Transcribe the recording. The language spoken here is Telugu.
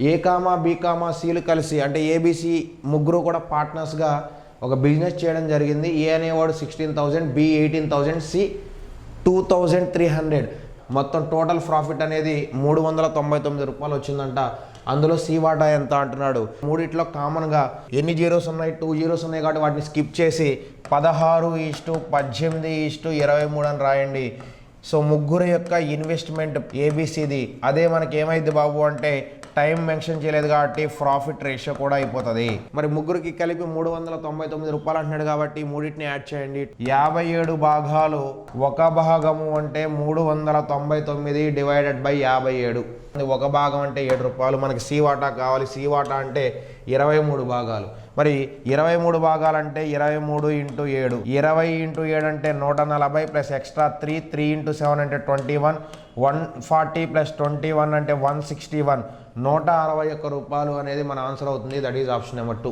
ఏ కామా బీ కామా సీలు కలిసి అంటే ఏబీసీ ముగ్గురు కూడా పార్ట్నర్స్గా ఒక బిజినెస్ చేయడం జరిగింది. ఏ అనేవాడు sixteen thousand B eighteen thousand C two thousand three hundred మొత్తం టోటల్ ప్రాఫిట్ అనేది మూడు వందల తొంభై తొమ్మిది రూపాయలు వచ్చిందంట. అందులో సి వాటా ఎంత అంటున్నాడు? మూడిట్లో కామన్గా ఎన్ని జీరోస్ ఉన్నాయి? టూ జీరోస్ ఉన్నాయి కాబట్టి వాటిని స్కిప్ చేసి పదహారు ఈస్టు పద్దెనిమిది ఈస్టు ఇరవై మూడు అని రాయండి. సో ముగ్గురు యొక్క ఇన్వెస్ట్మెంట్ ఏబీసీది అదే మనకి ఏమైంది బాబు అంటే టైం మెన్షన్ చేయలేదు కాబట్టి ప్రాఫిట్ రేషియో కూడా అయిపోతుంది. మరి ముగ్గురికి కలిపి మూడు వందల తొంభై తొమ్మిది రూపాయలు అంటున్నాడు కాబట్టి మూడింటిని యాడ్ చేయండి. యాభై ఏడు భాగాలు ఒక భాగము అంటే మూడు వందల తొంభై తొమ్మిది డివైడెడ్ బై యాభై ఏడు. ఒక భాగం అంటే ఏడు రూపాయలు. మనకి సి వాటా కావాలి. సీ వాటా అంటే ఇరవై మూడు భాగాలు. మరి ఇరవై మూడు భాగాలంటే ఇరవై మూడు ఇంటూ ఏడు. ఇరవై ఇంటూ ఏడు అంటే నూట నలభై plus extra three three into seven అంటే twenty one. One forty plus twenty one అంటే వన్ సిక్స్టీ వన్. నూట అరవై ఒక్క రూపాయలు అనేది మన ఆన్సర్ అవుతుంది. That is option number two.